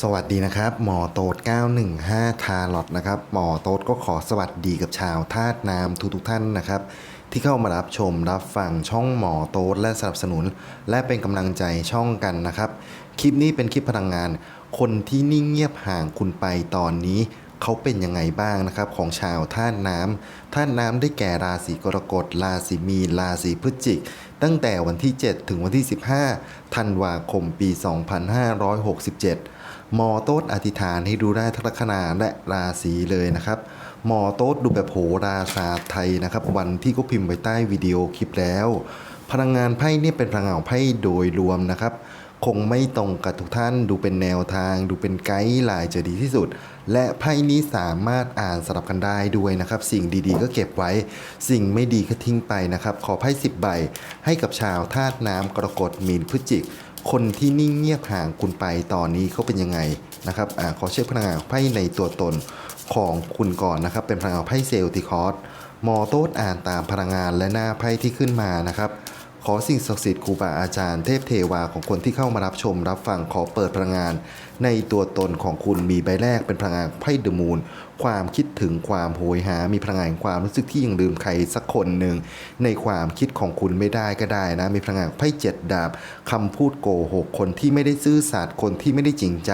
สวัสดีนะครับ หมอโต๊ด915 ทาลอตนะครับ หมอโต๊ดก็ขอสวัสดีกับชาวธาตุน้ำทุกๆท่านนะครับ ที่เข้ามารับชมรับฟังช่องหมอโต๊ดและสนับสนุน และเป็นกำลังใจช่องกันนะครับ คลิปนี้เป็นคลิปพลังงาน คนที่นิ่งเงียบห่างคุณไปตอนนี้ เขาเป็นยังไงบ้างนะครับ ของชาวธาตุน้ำธาตุน้ำได้แก่ราศีกรกฎราศีมีนราศีพฤศจิกตั้งแต่วันที่ 7 ถึงวันที่ 15ธันวาคมปี 2567 หมอโต๊ดอธิษฐานให้ดูได้ทั้งลัคนาและราศีเลยนะครับ หมอโต๊ดดูแบบโหราศาสตร์ไทยนะครับ วันที่ก็พิมพ์ไว้ใต้วิดีโอคลิปแล้ว พลังงานไพ่เนี่ยเป็นพลังงานไพ่โดยรวมนะครับ คงไม่ตรงกับทุกท่านดูเป็นแนวทาง ดูเป็นไกด์ไลน์จะดีที่สุด และไพ่นี้สามารถอ่านสลับกันได้ด้วยนะครับ สิ่งดีๆ ก็เก็บไว้ สิ่งไม่ดีก็ทิ้งไปนะครับ ขอไพ่สิบใบให้กับชาวธาตุน้ำกรกฎมีนพฤศจิก คนที่นิ่งเงียบห่างคุณไปตอนนี้เขาเป็นยังไงนะครับอาขอเช็คพลังงานไพ่ในตัวตนของคุณก่อนนะครับ เป็นพลังงานไพ่เซลติคอสมอโต้อ่านตามพลังงานและหน้าไพ่ที่ขึ้นมานะครับ ขอสิ่งศักดิ์สิทธิ์ครูบาอาจารย์เทพเทวาของคนที่เข้ามารับชมรับฟังขอเปิดพลังงาน ในตัวตนของคุณมีใบแรกเป็นพลังงานไพ่เดอะมูนความคิดถึงความโหยหา มีพลังงานความรู้สึกที่ยังลืมใครสักคนหนึ่งในความคิดของคุณไม่ได้ก็ได้นะ มีพลังงานไพ่เจ็ดดาบคำพูดโกหกคนที่ไม่ได้ซื่อสัตย์คนที่ไม่ได้จริงใจ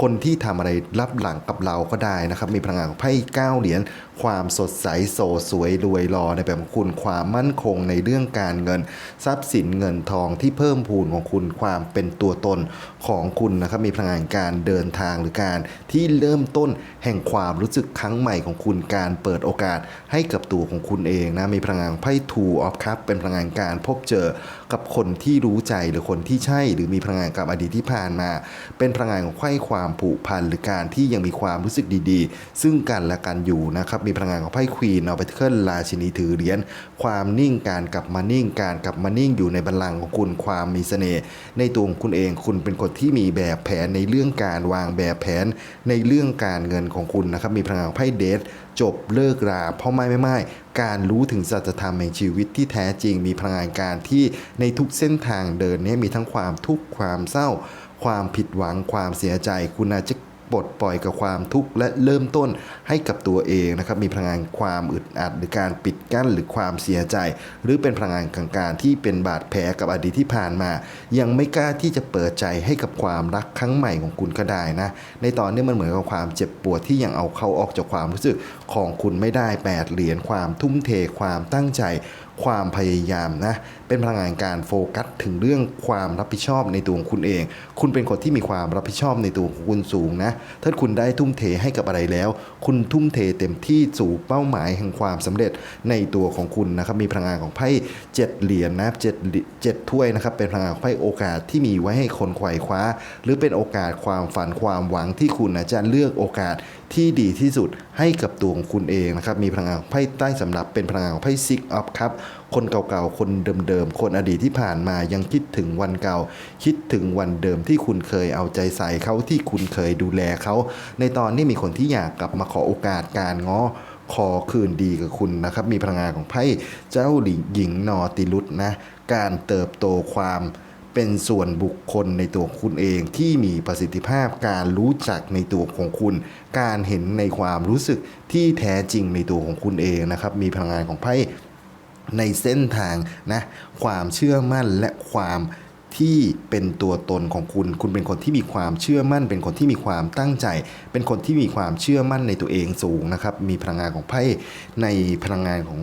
คนที่ทำอะไรรับหลังกับเราก็ได้นะครับ มีพลังงานของไพ่เก้าเหรียญความสดใสโสสวยรวยรอในแบบของคุณความมั่นคงในเรื่องการเงิน ทรัพย์สินเงินทองที่เพิ่มพูนของคุณความเป็นตัวตนของคุณนะครับมีพลังงานการเดินทางหรือการที่เริ่มต้นแห่งความรู้สึกครั้งใหม่ของคุณการเปิดโอกาสให้กับตัวของคุณเองนะมีพลังงานไพ่ทูออฟคัพเป็นพลังงานการพบเจอกับคนที่รู้ใจหรือคนที่ใช่ หรือมีพลังงานกับอดีตที่ผ่านมา เป็นพลังงานของไขว้ความผูกพันหรือการที่ยังมีความรู้สึกดีๆ ซึ่งกันและกันอยู่นะครับมีพลังงานของไพ่ควีนเอาไปเคิลราชินีถือเหรียญความนิ่งการกลับมานิ่งการกลับมานิ่งอยู่ในบัลลังก์ของคุณความมีเสน่ห์ในตัวของคุณเองคุณเป็นคนที่มีแบบแผนในเรื่องการวางแบบแผนในเรื่องการเงินของคุณนะครับมีพลังงานไพ่เดทจบเลิกราเพราะไม่ไม่ไม่การรู้ถึงสัจธรรมแห่งชีวิตที่แท้จริงมีพลังงานการที่ในทุกเส้นทางเดินนี้มีทั้งความทุกข์ความเศร้า ความผิดหวังความเสียใจ คุณอาจจะปลดปล่อยกับความทุกข์และเริ่มต้นให้กับตัวเองนะครับ มีพลังงานความอึดอัดหรือการปิดกั้นหรือความเสียใจ หรือเป็นพลังงานกลางๆที่เป็นบาดแผลกับอดีตที่ผ่านมา ยังไม่กล้าที่จะเปิดใจให้กับความรักครั้งใหม่ของคุณก็ได้นะ ในตอนนี้มันเหมือนกับความเจ็บปวดที่ยังเอาเขาออกจากความรู้สึก ของคุณไม่ได้แปดเหรียญความทุ่มเทความตั้งใจความพยายามนะ เป็นพลังงานการโฟกัสถึงเรื่องความรับผิดชอบในตัวของคุณเอง คุณเป็นคนที่มีความรับผิดชอบในตัวของคุณสูงนะ ถ้าคุณได้ทุ่มเทให้กับอะไรแล้ว คุณทุ่มเทเต็มที่สู่เป้าหมายแห่งความสำเร็จในตัวของคุณนะครับ มีพลังงานของไพ่เจ็ดเหรียญนะเจ็ดเจ็ดถ้วยนะครับ เป็นพลังงานของไพ่โอกาสที่มีไว้ให้คนไขว่คว้า หรือเป็นโอกาสความฝันความหวังที่คุณนะจะเลือกโอกาสที่ดีที่สุดให้กับตัวของคุณเองนะครับ มีพลังงานไพ่ใต้สำหรับเป็นพลังงานไพ่ซิกอัพครับ คนเก่าๆ คนเดิมๆ คนอดีตที่ผ่านมายังคิดถึงวันเก่า คิดถึงวันเดิมที่คุณเคยเอาใจใส่เขาที่คุณเคยดูแลเขา ในตอนนี้มีคนที่อยากกลับมาขอโอกาสการง้อขอคืนดีกับคุณนะครับ มีพลังงานของไพ่เจ้าหญิงนอติลุตนะ การเติบโตความเป็นส่วนบุคคลในตัวคุณเองที่มีประสิทธิภาพการรู้จักในตัวของคุณ การเห็นในความรู้สึก ที่แท้จริงในตัวของคุณเองนะครับ มีพลังงานของไพ่ในเส้นทางนะความเชื่อมั่นและความที่เป็นตัวตนของคุณ คุณเป็นคนที่มีความเชื่อมั่น เป็นคนที่มีความตั้งใจ เป็นคนที่มีความเชื่อมั่นในตัวเองสูงนะครับ มีพลังงานของไพ่ในพลังงานของ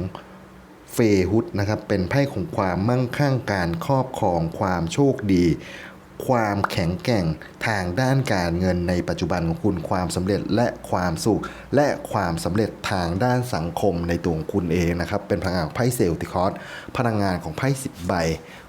เฟฮุดนะครับ เป็นไพ่ของความมั่งคั่งการครอบครองความโชคดี ความแข็งแกร่งทางด้านการเงินในปัจจุบันของคุณความสำเร็จและความสุข และความสำเร็จทางด้านสังคมในตัวของคุณเองนะครับ เป็นพลังงานของไพ่เซลติคอสพลังงานของไพ่สิบใบ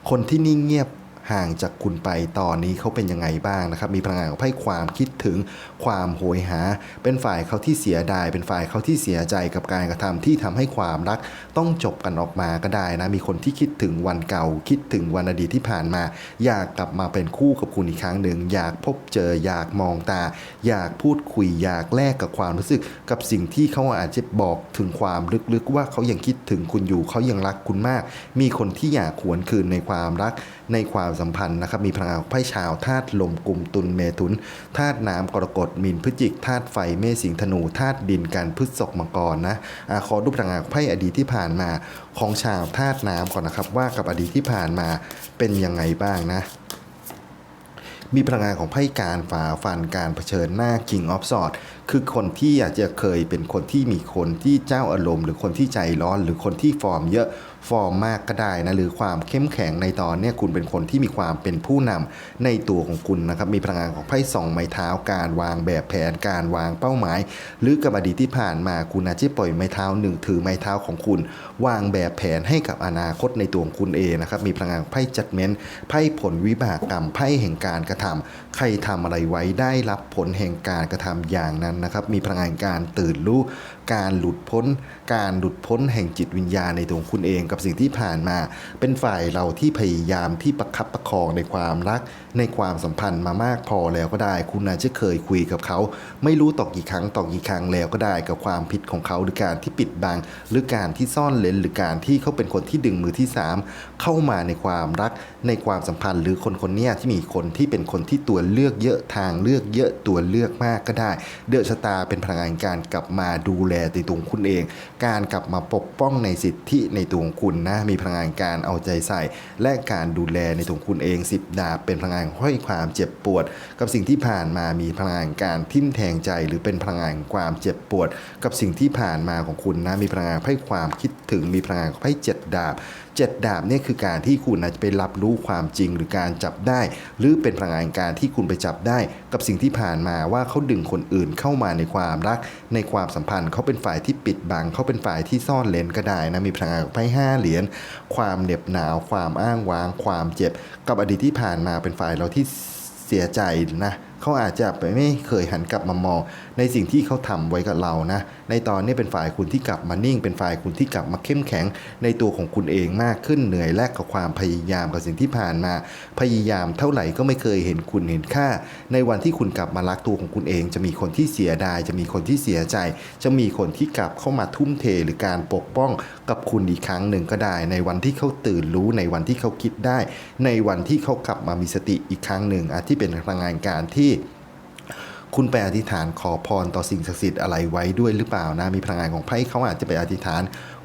คนที่นิ่งเงียบห่างจากคุณไปตอนนี้เขาเป็นยังไงบ้างนะครับ มีพลังงานของไพ่ความคิดถึงความโหยหา เป็นฝ่ายเขาที่เสียดาย เป็นฝ่ายเขาที่เสียใจกับการกระทำที่ทำให้ความรักต้องจบกันออกมาก็ได้นะ มีคนที่คิดถึงวันเก่า คิดถึงวันอดีตที่ผ่านมา อยากกลับมาเป็นคู่กับคุณอีกครั้งหนึ่ง อยากพบเจอ อยากมองตา อยากพูดคุย อยากแลกกับความรู้สึก กับสิ่งที่เขาอาจจะบอกถึงความลึกๆ ว่าเขายังคิดถึงคุณอยู่ เขายังรักคุณมาก มีคนที่อยากหวนคืนในความรัก ในความสัมพันธ์นะครับ มีพลังงานของไพ่ชาวธาตุลมกลุ่มตุลเมถุนธาตุน้ำกรกฎมีนพฤจิกธาตุไฟเมษสิงธนูธาตุดินกันพฤษภมังกรนะอขอดูพลังงานไพ่อดีตที่ผ่านมาของชาวธาตุน้ำก่อนนะครับ ว่ากับอดีตที่ผ่านมาเป็นยังไงบ้างนะมีพลังงานของไพ่การฝ่าฟันการเผชิญหน้า King of s w o r d คือคนที่อาจจะเคยเป็นคนที่มีคนที่เจ้าอารมณ์ หรือคนที่ใจร้อน หรือคนที่ฟอร์มเยอะ ฟอร์มมากก็ได้นะหรือความเข้มแข็งในตอนเนี้ยคุณเป็นคนที่มีความเป็นผู้นำในตัวของคุณนะครับมีพลังงานของไพ่สองไม้เท้าการวางแบบแผนการวางเป้าหมาย หรือกับอดีตที่ผ่านมาคุณอาจจะปล่อยไม้เท้าหนึ่งถือไม้เท้าของคุณ วางแบบแผนให้กับอนาคตในตัวของคุณเองนะครับมีพลังงานไพ่จัดเม้นไพ่ผลวิบากกรรมไพ่แห่งการกระทำใครทำอะไรไว้ได้รับผลแห่งการกระทำอย่างนั้นนะครับมีพลังงานการตื่นรู้การหลุดพ้น การหลุดพ้นแห่งจิตวิญญาณในตัวของคุณเองกับสิ่งที่ผ่านมา เป็นฝ่ายเราที่พยายามที่ประคับประคองในความรัก ในความสัมพันธ์มามากพอแล้วก็ได้ คุณอาจจะเคยคุยกับเขา ไม่รู้ต่อกี่ครั้งต่อกี่ครั้งแล้วก็ได้กับความผิดของเขาหรือการที่ปิดบัง หรือการที่ซ่อนเลนหรือการที่เขาเป็นคนที่ดึงมือที่สามเข้ามาในความรักในความสัมพันธ์ หรือคนคนนี้ที่มีคนที่เป็นคนที่ตัวเลือกเยอะทางเลือกเยอะตัวเลือกมากก็ได้ เดือชะตาเป็นพลังงานการกลับมาดูแลในตัวของคุณเอง การกลับมาปกป้องในสิทธิในตัวของคุณนะมีพลังงานการเอาใจใส่ และการดูแลในตัวของคุณเองสิบดาบเป็นพลังงานห้อยความเจ็บปวด กับสิ่งที่ผ่านมามีพลังงานการทิ่มแทงใจ หรือเป็นพลังงานความเจ็บปวด กับสิ่งที่ผ่านมาของคุณนะมีพลังงานให้ความคิดถึงมีพลังงานให้เจ็ดดาบ เจ็ดดาบเนี่ยคือการที่คุณจะไปรับรู้ความจริงหรือการจับได้ หรือเป็นพลังงานการที่คุณไปจับได้ กับสิ่งที่ผ่านมาว่าเขาดึงคนอื่นเข้ามาในความรัก ในความสัมพันธ์เขาเป็นฝ่ายที่ปิดบังเขาเป็นฝ่ายที่ซ่อนเลนก็ได้นะมีพลังงานไพ่ห้าเหรียญความเหน็บหนาว ความอ้างว้าง ความเจ็บ กับอดีตที่ผ่านมาเป็นฝ่ายเราที่เสียใจนะเขาอาจจะไปไม่เคยหันกลับมามอง ในสิ่งที่เขาทำไว้กับเรานะ ในตอนนี้เป็นฝ่ายคุณที่กลับมานิ่ง เป็นฝ่ายคุณที่กลับมาเข้มแข็ง ในตัวของคุณเองมากขึ้นเหนื่อยแลกกับความพยายามกับสิ่งที่ผ่านมา พยายามเท่าไหร่ก็ไม่เคยเห็นคุณเห็นค่า ในวันที่คุณกลับมารักตัวของคุณเอง จะมีคนที่เสียดาย จะมีคนที่เสียใจ จะมีคนที่กลับเข้ามาทุ่มเทหรือการปกป้องกับคุณอีกครั้งหนึ่งก็ได้ ในวันที่เขาตื่นรู้ในวันที่เขาคิดได้ ในวันที่เขากลับมามีสติอีกครั้งหนึ่งอาจที่เป็นพลังงานการที่ คุณไปอธิษฐานขอพรต่อสิ่งศักดิ์สิทธิ์อะไรไว้ด้วยหรือเปล่านะมีพลังงานของไพ่เขาอาจจะไปอธิษฐาน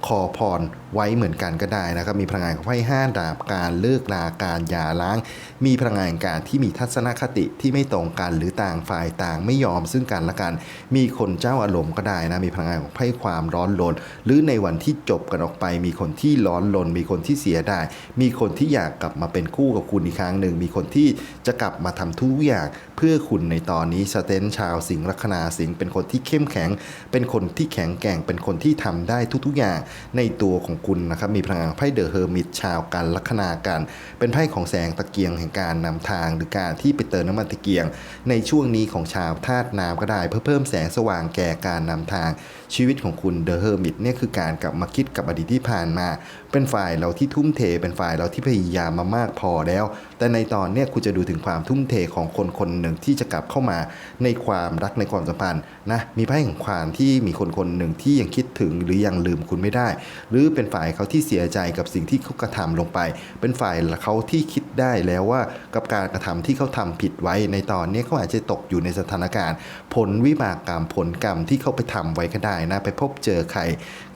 ขอพรไว้เหมือนกันก็ได้นะครับ มีพลังงานของไพ่ห้าดาบการเลิกลาการยาร้าง มีพลังงานการที่มีทัศนคติที่ไม่ตรงกันหรือต่างฝ่ายต่างไม่ยอมซึ่งกันและกัน มีคนเจ้าอารมณ์ก็ได้นะมีพลังงานของไพ่ความร้อนรนหรือในวันที่จบกันออกไป มีคนที่ร้อนรนมีคนที่เสียดายมีคนที่อยากกลับมาเป็นคู่กับคุณอีกครั้งหนึ่งมีคนที่จะกลับมาทำทุกอย่างเพื่อคุณในตอนนี้สเตนชาวสิงห์ลัคนาสิงห์เป็นคนที่เข้มแข็ง เป็นคนที่แข็งแกร่งเป็นคนที่ทำได้ทุกๆอย่างในตัวของคุณนะครับมีพลังงานไพ่เดอะเฮอร์มิตชาวกันลัคนากัน เป็นไพ่ของแสงตะเกียงแห่งการนำทาง หรือการที่ไปเติมน้ำมันตะเกียง ในช่วงนี้ของชาวธาตุน้ำก็ได้ เพื่อเพิ่มแสงสว่างแก่การนำทาง ชีวิตของคุณเดอะเฮอร์มิตเนี่ยคือการกลับมาคิดกับอดีตที่ผ่านมา เป็นฝ่ายเราที่ทุ่มเท เป็นฝ่ายเราที่พยายามมามากพอแล้ว แต่ในตอนเนี้ยคุณจะดูถึงความทุ่มเทของคนคนหนึ่งที่จะกลับเข้ามาในความรักในความสัมพันธ์นะมีไพ่ของความที่มีคนคนหนึ่งที่ยังคิดถึงหรือยังลืมคุณไม่ได้ หรือเป็นฝ่ายเขาที่เสียใจกับสิ่งที่เขากระทำลงไป เป็นฝ่ายเขาที่คิดได้แล้วว่ากับการกระทำที่เขาทำผิดไว้ในตอนนี้เขาอาจจะตกอยู่ในสถานการณ์ ผลวิบากกรรมผลกรรมที่เขาไปทำไว้ก็ได้นะไปพบเจอใคร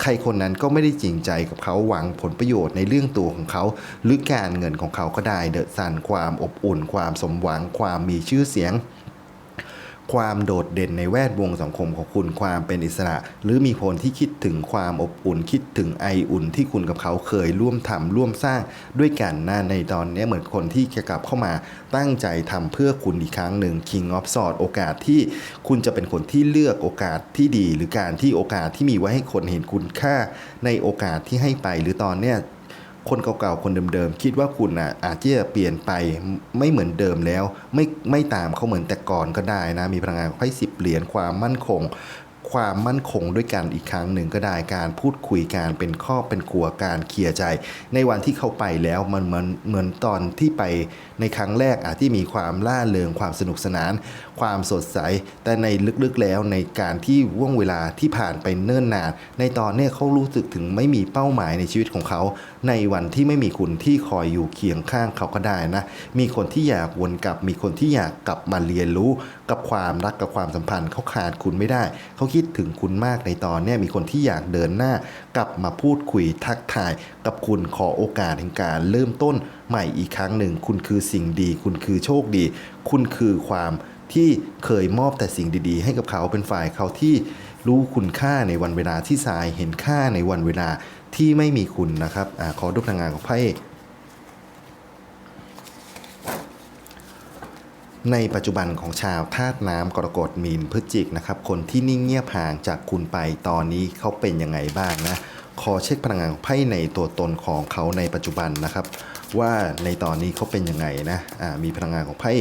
ใครคนนั้นก็ไม่ได้จริงใจกับเขาหวังผลประโยชน์ในเรื่องตัวของเขา หรือการเงินของเขาก็ได้เดอะซันความอบอุ่น ความสมหวัง ความมีชื่อเสียง ความโดดเด่นในแวดวงสังคมของคุณความเป็นอิสระ หรือมีคนที่คิดถึงความอบอุ่น คิดถึงไออุ่นที่คุณกับเขาเคยร่วมทำร่วมสร้างด้วยกันนะในตอนนี้เหมือนคนที่จะกลับเข้ามาตั้งใจทำเพื่อคุณอีกครั้งหนึ่ง King of s w o r d โอกาสที่คุณจะเป็นคนที่เลือกโอกาสที่ดี หรือการที่โอกาสที่มีไว้ให้คนเห็นคุณค่า ในโอกาสที่ให้ไปหรือตอนเนี้ย คนเก่าๆ คนเดิมๆ คิดว่าคุณอะอาจจะเปลี่ยนไปไม่เหมือนเดิมแล้ว ไม่ไม่ตามเขาเหมือนแต่ก่อนก็ได้นะ มีพลังงานไพ่สิบเหรียญความมั่นคง ความมั่นคงด้วยกันอีกครั้งหนึ่งก็ได้การพูดคุยการเป็นข้อเป็นครัวการเคลียร์ใจ ในวันที่เขาไปแล้วมันเหมือนเหมือนตอนที่ไปในครั้งแรกอาจที่มีความล่าเริงความสนุกสนาน ความสดใส แต่ในลึกๆแล้วในการที่ว่วงเวลาที่ผ่านไปเนิ่นนาน ในตอนนี้เขารู้สึกถึงไม่มีเป้าหมายในชีวิตของเขา ในวันที่ไม่มีคุณที่คอยอยู่เคียงข้างเขาก็ได้นะ มีคนที่อยากวนกลับ มีคนที่อยากกลับมาเรียนรู้ กับความรักกับความสัมพันธ์เขาขาดคุณไม่ได้เขาคิดถึงคุณมากในตอนนี้มีคนที่อยากเดินหน้ากลับมาพูดคุยทักทายกับคุณขอโอกาสแห่งการเริ่มต้นใหม่อีกครั้งหนึ่ง คุณคือสิ่งดี คุณคือโชคดี คุณคือความที่เคยมอบแต่สิ่งดีๆ ให้กับเขาเป็นฝ่ายเขาที่รู้คุณค่าในวันเวลาที่สายเห็นค่าในวันเวลาที่ไม่มีคุณนะครับอขอดูพลังงานของไพ่ ในปัจจุบันของชาวธาตุน้ำกรกฎมีนพฤจิกนะครับคนที่นิ่งเงียบห่างจากคุณไปตอนนี้เขาเป็นยังไงบ้างนะขอเช็คพลังงานไพ่ในตัวตนของเขาในปัจจุบันนะครับ ว่าในตอนนี้เขาเป็นยังไงนะอ่ามีพลังงานของไพ่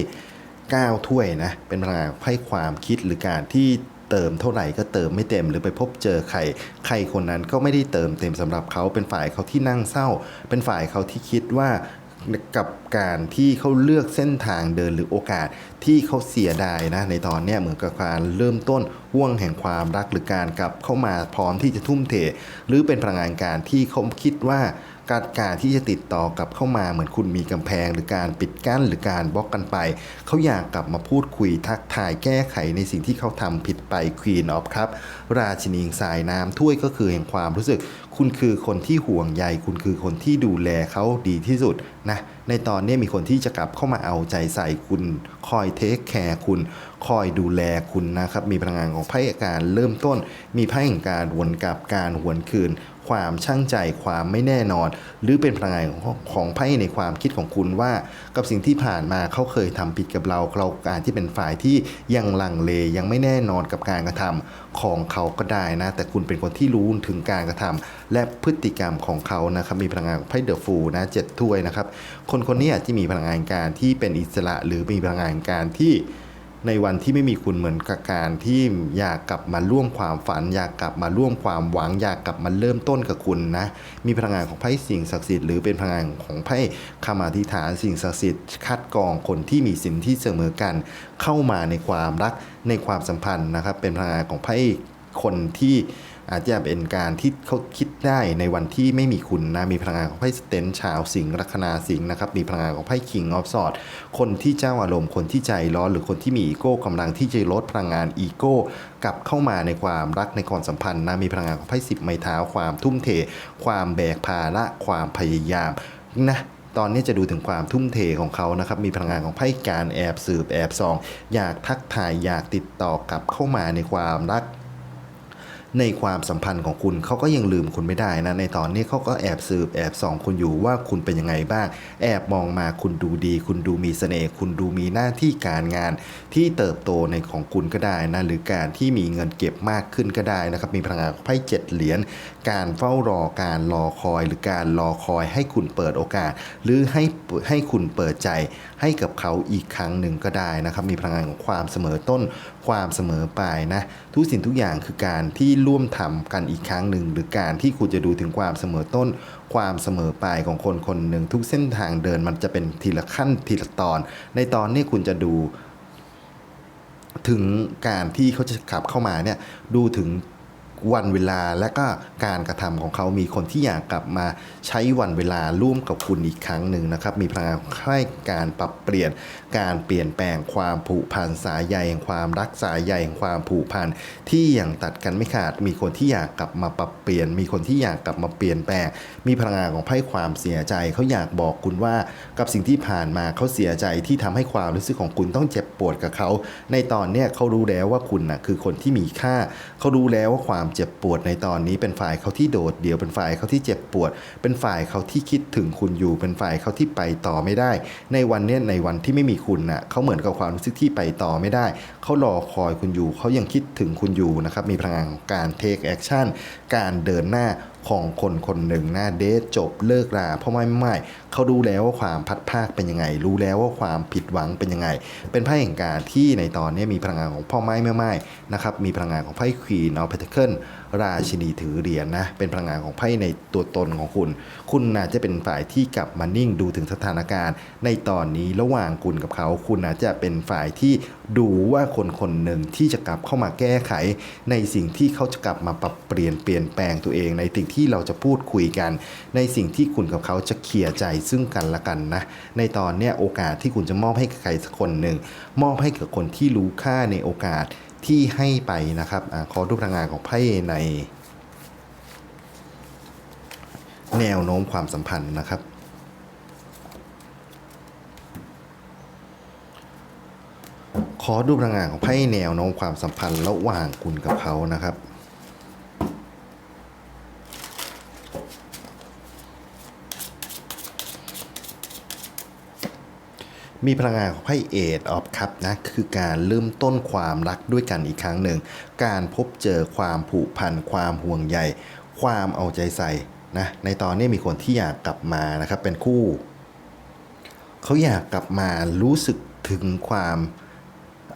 9ถ้วยนะเป็นพลังงานไพ่ความคิดหรือการที่เติมเท่าไหร่ก็เติมไม่เต็มหรือไปพบเจอใครใครคนนั้นก็ไม่ได้เติมเต็มสำหรับเขาเป็นฝ่ายเขาที่นั่งเศร้า เป็นฝ่ายเขาที่คิดว่า กับการที่เขาเลือกเส้นทางเดินหรือโอกาสที่เขาเสียดายนะในตอนนี้เหมือนกับการเริ่มต้นห่วงแห่งความรักหรือการกลับเข้ามาพร้อมที่จะทุ่มเท หรือเป็นพลังงานการที่เขาคิดว่า การการที่จะติดต่อกลับเข้ามาเหมือนคุณมีกำแพงหรือการปิดกั้นหรือการบล็อกกันไป เขาอยากกลับมาพูดคุยทักทายแก้ไขในสิ่งที่เขาทำผิดไป Queen of ครับ ราชินีสายน้ำถ้วยก็คือแห่งความรู้สึก คุณคือคนที่ห่วงใยคุณคือคนที่ดูแลเขาดีที่สุดนะในตอนนี้มีคนที่จะกลับเข้ามาเอาใจใส่คุณ คอยเทคแคร์คุณ คอยดูแลคุณนะครับ มีพลังงานของไพ่การเริ่มต้น มีไพ่แห่งการวนกลับการหวนคืน ความช่างใจความไม่แน่นอน หรือเป็นพลังงานของของไพ่ในความคิดของคุณว่า กับสิ่งที่ผ่านมาเขาเคยทำผิดกับเราเราการที่เป็นฝ่ายที่ยังลังเลยังไม่แน่นอนกับการกระทำของเขาก็ได้นะ แต่คุณเป็นคนที่รู้ถึงการกระทำและพฤติกรรมของเขานะครับมีพลังงานไพ่เดอะฟูนะเจ็ดถ้วยนะครับคนคนนี้อาจจะมีพลังงานการที่เป็นอิสระหรือมีพลังงานการที่ ในวันที่ไม่มีคุณเหมือนกับการที่อยากกลับมาร่วมความฝัน อยากกลับมาร่วมความหวัง อยากกลับมาเริ่มต้นกับคุณนะมีพลังงานของไพ่สิ่งศักดิ์สิทธิ์หรือเป็นพลังงานของไพ่คำอธิษฐานสิ่งศักดิ์สิทธิ์คัดกรองคนที่มีสินที่เสมอกัน เข้ามาในความรักในความสัมพันธ์นะครับ เป็นพลังงานของไพ่คนที่ อาจจะเป็นการที่เขาคิดได้ในวันที่ไม่มีคุณนะ มีพลังงานของไพ่สเตนชาวสิงห์ลัคนาสิงห์นะครับ มีพลังงานของไพ่คิงออฟสอดคนที่เจ้าอารมณ์ คนที่ใจร้อน หรือคนที่มีอีโก้กำลังที่จะลดพลังงานอีโก้กลับเข้ามาในความรักในความสัมพันธ์นะ มีพลังงานของไพ่สิบไม้เท้า ความทุ่มเท ความแบกภาระ ความพยายามนะตอนนี้จะดูถึงความทุ่มเทของเขานะครับ มีพลังงานของไพ่การแอบสืบแอบส่อง อยากทักทายอยากติดต่อกลับเข้ามาในความรัก ในความสัมพันธ์ของคุณเขาก็ยังลืมคุณไม่ได้นะ ในตอนนี้เขาก็แอบสืบแอบส่องคุณอยู่ว่าคุณเป็นยังไงบ้าง แอบมองมาคุณดูดี คุณดูมีเสน่ห์คุณดูมีหน้าที่การงานที่เติบโตในของคุณก็ได้นะหรือการที่มีเงินเก็บมากขึ้นก็ได้นะครับ มีพลังงานไพ่เจ็ดเหรียญการเฝ้ารอการรอคอย หรือการรอคอยให้คุณเปิดโอกาส หรือให้ให้คุณเปิดใจ ให้กับเขาอีกครั้งหนึ่งก็ได้นะครับมีพลังงานของความเสมอต้นความเสมอปลายนะทุกสิ่งทุกอย่างคือการที่ร่วมทำกันอีกครั้งหนึ่งหรือการที่คุณจะดูถึงความเสมอต้น ความเสมอปลายของคนคนหนึ่งทุกเส้นทางเดินมันจะเป็นทีละขั้นทีละตอน ในตอนนี้คุณจะดูถึงการที่เขาจะขับเข้ามาเนี่ยดูถึง วันเวลาและก็การกระทำของเขามีคนที่อยากกลับมาใช้วันเวลาร่วมกับคุณอีกครั้งหนึ่งนะครับ มีพลังงานให้การปรับเปลี่ยนการเปลี่ยนแปลงความผูกพันสายใยแห่งความรักสายใยแห่งความผูกพันที่ยังตัดกันไม่ขาด มีคนที่อยากกลับมาปรับเปลี่ยน มีคนที่อยากกลับมาเปลี่ยนแปลง มีพลังงานของไพ่ความเสียใจเขาอยากบอกคุณว่ากับสิ่งที่ผ่านมาเขาเสียใจที่ทำให้ความรู้สึกของคุณต้องเจ็บปวดกับเขา ในตอนเนี้ยเขารู้แล้วว่าคุณนะคือคนที่มีค่า เขารู้แล้วว่าความเจ็บปวดในตอนนี้ เป็นฝ่ายเขาที่โดดเดี่ยวเป็นฝ่ายเขาที่เจ็บปวด เป็นฝ่ายเขาที่คิดถึงคุณอยู่ เป็นฝ่ายเขาที่ไปต่อไม่ได้ ในวันเนี้ยในวันที่ไม่มีคุณน่ะเขาเหมือนกับความรู้สึกที่ไปต่อไม่ได้ เขารอคอยคุณอยู่ เขายังคิดถึงคุณอยู่นะครับมีพลังงานการ take action การเดินหน้า ของคนคนหนึ่งนะเดทจบเลิกราเพราะไม่ไม่เขารู้แล้วว่าความพัดภาคเป็นยังไง รู้แล้วว่าความผิดหวังเป็นยังไง เป็นไพ่แห่งการที่ในตอนนี้มีพลังงานของพ่อไม้แม่ไม้นะครับมีพลังงานของไพ่ควีนเอาเพทเคิล ราชินีถือเหรียญนะเป็นพลังงานของไพ่ในตัวตนของคุณ คุณอาจจะเป็นฝ่ายที่กลับมานิ่งดูถึงสถานการณ์ ในตอนนี้ระหว่างคุณกับเขา คุณอาจจะเป็นฝ่ายที่ดูว่าคนคนหนึ่งที่จะกลับเข้ามาแก้ไข ในสิ่งที่เขาจะกลับมาปรับเปลี่ยนเปลี่ยนแปลงตัวเอง ในสิ่งที่เราจะพูดคุยกัน ในสิ่งที่คุณกับเขาจะเคลียร์ใจซึ่งกันและกันนะในตอนเนี้ยโอกาสที่คุณจะมอบให้กับใครสักคนหนึ่งมอบให้กับคนที่รู้ค่าในโอกาส ที่ให้ไปนะครับอขอดูพลังงานของไพ่ใน แนวโน้มความสัมพันธ์นะครับ ขอดูพลังงานของไพ่แนวโน้มความสัมพันธ์ระหว่างคุณกับเขานะครับ มีพลังงานของไพ่เอทออฟคัพนะคือการเริ่มต้นความรักด้วยกันอีกครั้งหนึ่ง การพบเจอความผูกพันความห่วงใย ความเอาใจใส่นะในตอนนี้มีคนที่อยากกลับมานะครับเป็นคู่ เขาอยากกลับมารู้สึกถึงความ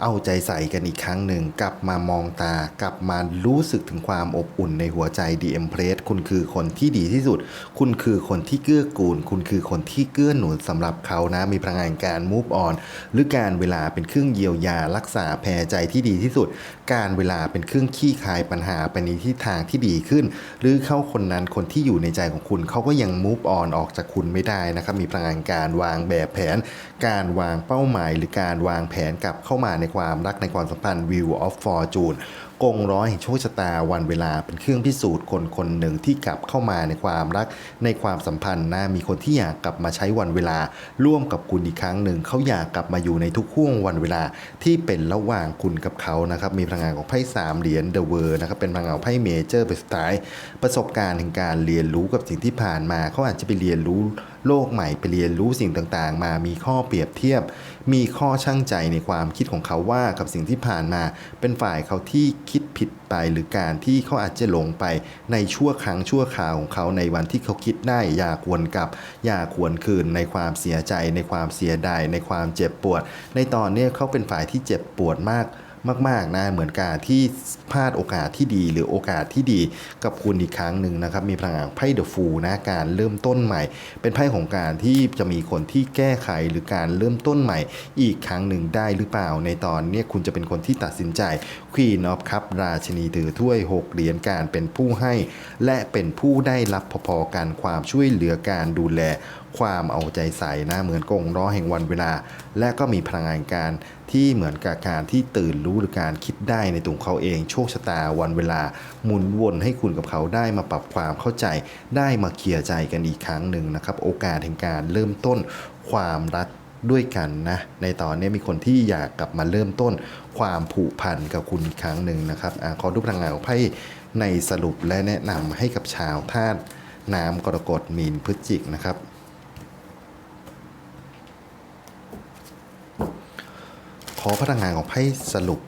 เอาใจใส่กันอีกครั้งหนึ่ง กลับมามองตา กลับมารู้สึกถึงความอบอุ่นในหัวใจดีเอ็มเพรสคุณคือคนที่ดีที่สุด คุณคือคนที่เกื้อกูล คุณคือคนที่เกื้อหนุนสำหรับเขานะ มีพลังงานการ move on หรือการเวลาเป็นเครื่องเยียวยารักษาแผลใจที่ดีที่สุด การเวลาเป็นเครื่องขี้คายปัญหาไปในทิศทางที่ดีขึ้น หรือเข้าคนนั้นคนที่อยู่ในใจของคุณเขาก็ยัง move on ออกจากคุณไม่ได้นะครับมีพลังงานการวางแบบแผน การวางเป้าหมาย หรือการวางแผนกลับเข้ามาในความรักในความสัมพันธ์ View of Fortune กงร้อยแห่งโชคชะตาวันเวลาเป็นเครื่องพิสูจน์คนคนหนึ่งที่กลับเข้ามาในความรักในความสัมพันธ์นะมีคนที่อยากกลับมาใช้วันเวลา ร่วมกับคุณอีกครั้งหนึ่งเขาอยากกลับมาอยู่ในทุกห่วงวันเวลาที่เป็นระหว่างคุณกับเขานะครับมีพลังงานของไพ่สามเหรียญ The World นะครับเป็นพลังงานไพ่เมเจอร์เป็นสไตล์ประสบการณ์แห่งการเรียนรู้กับสิ่งที่ผ่านมาเขาอาจจะไปเรียนรู้โลกใหม่ไปเรียนรู้สิ่งต่างๆ มามีข้อเปรียบเทียบ มีข้อช่างใจในความคิดของเขาว่ากับสิ่งที่ผ่านมา เป็นฝ่ายเขาที่คิดผิดไปหรือการที่เขาอาจจะหลงไปในชั่วครั้งชั่วคราวของเขาในวันที่เขาคิดได้อย่าควรกลับ อย่าควรคืนในความเสียใจ ในความเสียดายในความเจ็บปวด ในตอนนี้เขาเป็นฝ่ายที่เจ็บปวดมาก มาก ๆ นะ เหมือนการที่พลาดโอกาสที่ดี หรือโอกาสที่ดีกับคุณอีกครั้งหนึ่งนะครับ มีพลังงานไพ่เดอะฟูนะการเริ่มต้นใหม่ เป็นไพ่ของการที่จะมีคนที่แก้ไขหรือการเริ่มต้นใหม่ อีกครั้งหนึ่งได้หรือเปล่าในตอนนี้คุณจะเป็นคนที่ตัดสินใจควีนอ f คัพราชินีถือถ้วย 6 เหรียญการเป็นผู้ให้ และเป็นผู้ได้รับพอๆกันความช่วยเหลือการดูแล ความเอาใจใส่นะ เหมือนกงล้อแห่งวันเวลา และก็มีพลังงานการที่เหมือนกับการที่ตื่นรู้หรือการคิดได้ในตัวเขาเอง โชคชะตาวันเวลาหมุนวนให้คุณกับเขาได้มาปรับความเข้าใจ ได้มาเคลียร์ใจกันอีกครั้งหนึ่งนะครับ โอกาสแห่งการเริ่มต้นความรักด้วยกันนะ ในตอนนี้มีคนที่อยากกลับมาเริ่มต้น ความผูกพันกับคุณอีกครั้งหนึ่งนะครับอขอดูพลังงานของไพ่ในสรุปและแนะนำให้กับชาวธาตุน้ำกรกฎมีนพฤศจิกนะครับ ขอพลังงานของไพ่สรุป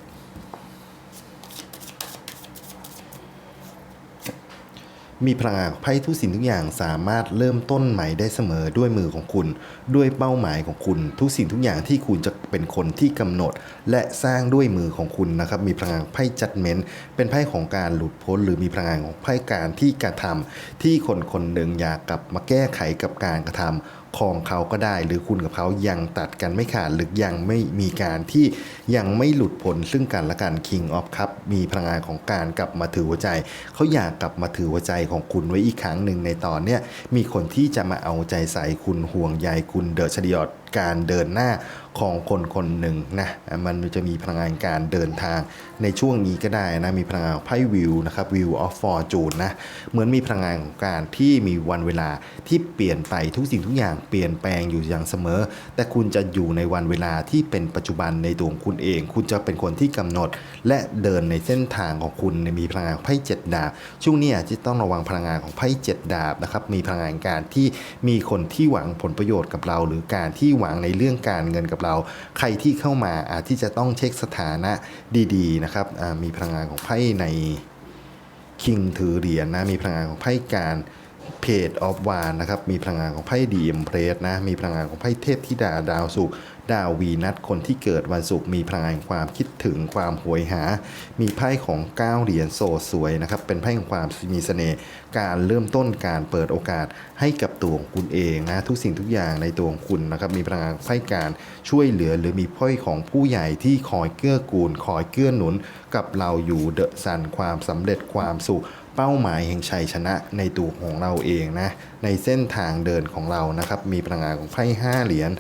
มีพลังงานไพ่ทุกสิ่งทุกอย่างสามารถเริ่มต้นใหม่ได้เสมอด้วยมือของคุณ ด้วยเป้าหมายของคุณ ทุกสิ่งทุกอย่างที่คุณจะเป็นคนที่กำหนด และสร้างด้วยมือของคุณนะครับ มีพลังงานไพ่จัดเมนต์เป็นไพ่ของการหลุดพ้น หรือมีพลังงานของไพ่การที่กระทำที่คนคนหนึ่งอยากกลับมาแก้ไขกับการกระทำของเขาก็ได้ หรือคุณกับเขายังตัดกันไม่ขาดหรือยังไม่มีการที่ยังไม่หลุดพ้นซึ่งกันและกัน King of Cup มีพลังงานของการกลับมาถือหัวใจ เขาอยากกลับมาถือหัวใจของคุณไว้อีกครั้งหนึ่งในตอนเนี้ยมีคนที่จะมาเอาใจใส่คุณห่วงใยคุณเดอะชดิออด การเดินหน้าของคนคนหนึ่งนะมันจะมีพลังงานการเดินทางในช่วงนี้ก็ได้นะมีพลังงานไพ่วิวนะครับวิวออฟฟอร์จูนนะเหมือนมีพลังงานของการที่มีวันเวลาที่เปลี่ยนไปทุกสิ่งทุกอย่างเปลี่ยนแปลงอยู่อย่างเสมอ แต่คุณจะอยู่ในวันเวลาที่เป็นปัจจุบันในตัวของคุณเอง คุณจะเป็นคนที่กำหนด และเดินในเส้นทางของคุณมีพลังงานไพ่เจ็ดดาบช่วงนี้อาจจะต้องระวังพลังงานของไพ่เจ็ดดาบนะครับมีพลังงานการที่มีคนที่หวังผลประโยชน์กับเรา หรือการที่หวังในเรื่องการเงินกับเรา ใครที่เข้ามาอาจที่จะต้องเช็คสถานะดีๆนะครับมีพลังงานของไพ่ในคิงถือเหรียญนะมีพลังงานของไพ่การ เพจออฟวานนะครับมีพลังงานของไพ่ดีเอ็มเพรสนะมีพลังงานของไพ่เทพธิดาดาวสุกดาววีนัทคนที่เกิดวันศุกร์มีพลังงานความคิดถึงความหวยหา มีไพ่ของก้าวเหรียญโซสวยนะครับเป็นไพ่ของความมีเสน่ห์การเริ่มต้นการเปิดโอกาสให้กับตัวของคุณเองนะทุกสิ่งทุกอย่างในตัวของคุณนะครับมีพลังงานไพ่การช่วยเหลือ หรือมีไพ่ของผู้ใหญ่ที่คอยเกื้อกูลคอยเกื้อหนุน กับเราอยู่เดอะซันความสำเร็จความสุข เป้าหมายแห่งชัยชนะในตัวของเราเองนะในเส้นทางเดินของเรานะครับมีพลังงานของไพ่ห้าเหรียญ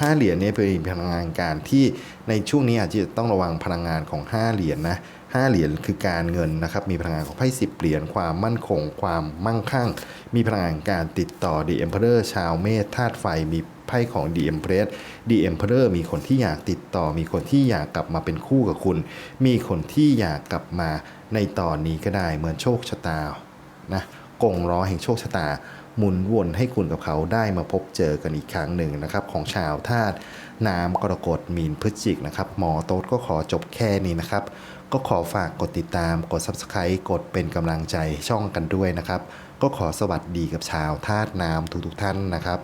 ห้าเหรียญเนี่ยเป็นพลังงานการที่ในช่วงนี้อาจจะต้องระวังพลังงานของห้าเหรียญนะ ห้าเหรียญคือการเงินนะครับมีพลังงานของไพ่สิบเหรียญความมั่นคง ความมั่งคั่ง มีพลังงานการติดต่อ The Emperor ชาวเมษธาตุไฟมีไพ่ของ The Empress The Emperor มีคนที่อยากติดต่อ มีคนที่อยากกลับมาเป็นคู่กับคุณ มีคนที่อยากกลับมาในตอนนี้ก็ได้เหมือนโชคชะตานะกงล้อแห่งโชคชะตา หมุนวนให้คุณกับเขาได้มาพบเจอกันอีกครั้งหนึ่งนะครับ ของชาวธาตุน้ำกรกฎมีนพฤศจิกนะครับหมอโต๊ดก็ขอจบแค่นี้นะครับ ก็ขอฝากกดติดตาม กด Subscribe กดเป็นกำลังใจช่องกันด้วยนะครับ ก็ขอสวัสดีกับชาวธาตุน้ำทุกๆท่านนะครับ